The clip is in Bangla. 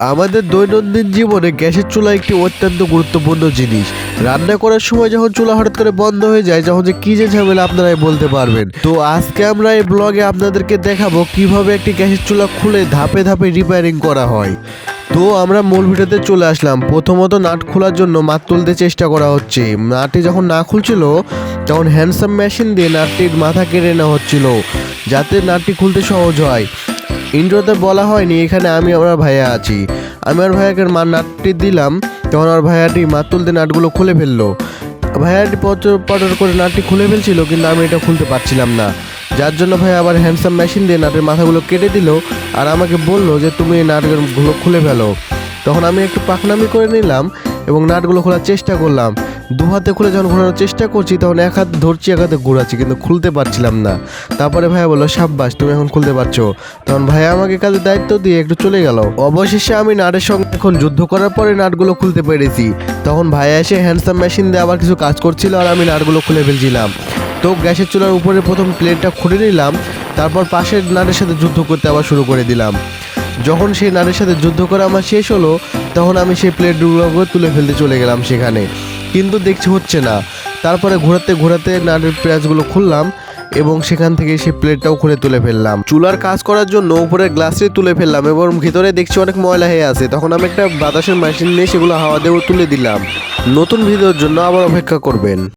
আমাদের দৈনন্দিন জীবনে গ্যাসের চুলা একটি অত্যন্ত গুরুত্বপূর্ণ জিনিস। রান্না করার সময় যখন চুলা হঠাৎ করে বন্ধ হয়ে যায় যখন যে কি যে ঝামেলা আপনারাই বলতে পারবেন। তো আজকে আমরা এই ব্লগে আপনাদেরকে দেখাবো কীভাবে একটি গ্যাসের চুলা খুলে ধাপে ধাপে রিপেয়ারিং করা হয়। তো আমরা মূল ভিডিওতে চলে আসলাম। প্রথমত নাট খোলার জন্য মাত তুলতে চেষ্টা করা হচ্ছে। নাটটি যখন না খুলছিল, তখন হ্যান্ডসাম মেশিন দিয়ে নাটটির মাথা কেড়ে নেওয়া হচ্ছিল, যাতে নাটটি খুলতে সহজ হয়। ইন্ট্রোতে বলা হয়নি, এখানে আমি আমার ভাইয়া আছি। আমি আমার ভাইয়াকে মা নাটটি দিলাম, তখন আমার ভাইয়াটি মাত তুলতে নাটগুলো খুলে ফেলল। ভাইয়াটি পটর পটর করে নাটটি খুলে ফেলছিল, কিন্তু আমি এটা খুলতে পারছিলাম না। যার জন্য ভাই আবার হ্যান্ডসাম মেশিন দিয়ে নাটের মাথাগুলো কেটে দিল আর আমাকে বলল যে, তুমি এই নাটগুলো খুলে ফেলো। তখন আমি একটু পাকনামি করে নিলাম এবং নাটগুলো খোলার চেষ্টা করলাম। দু হাতে খুলে যখন ঘোরানোর চেষ্টা করছি, তখন এক হাত ধরছি, এক হাতে ঘোরাচ্ছি, কিন্তু খুলতে পারছিলাম না। তারপরে ভাইয়া বলল, সাব্বাস, তুমি এখন খুলতে পারছ? তখন ভাইয়া আমাকে কাজের দায়িত্ব দিয়ে একটু চলে গেল। অবশেষে আমি নাটের সঙ্গে এখন যুদ্ধ করার পরে নাটগুলো খুলতে পেরেছি। তখন ভাইয়া এসে হ্যান্ডসাম মেশিন দিয়ে আবার কিছু কাজ করছিল আর আমি নাটগুলো খুলে ফেলছিলাম। তো গ্যাসের চুলার উপরে প্রথম প্লেটটা খুলে নিলাম, তারপর পাশের নাটের সাথে যুদ্ধ করতে আবার শুরু করে দিলাম। যখন সেই নারীর সাথে যুদ্ধ করা আমার শেষ হলো, তখন আমি সেই প্লেটগুলো তুলে ফেলতে চলে গেলাম সেখানে। কিন্তু দেখছি হচ্ছে না। তারপরে ঘোরাতে ঘোরাতে নাড়ের পেঁয়াজগুলো খুললাম এবং সেখান থেকে সেই প্লেটটাও খুলে তুলে ফেললাম। চুলার কাজ করার জন্য উপরের গ্লাসটি তুলে ফেললাম এবং ভিতরে দেখছি অনেক ময়লা হয়ে আছে। তখন আমি একটা বাতাসের মেশিন নিয়ে সেগুলো হাওয়া দিয়ে তুলে দিলাম। নতুন ভিডিওর জন্য আবার অপেক্ষা করবেন।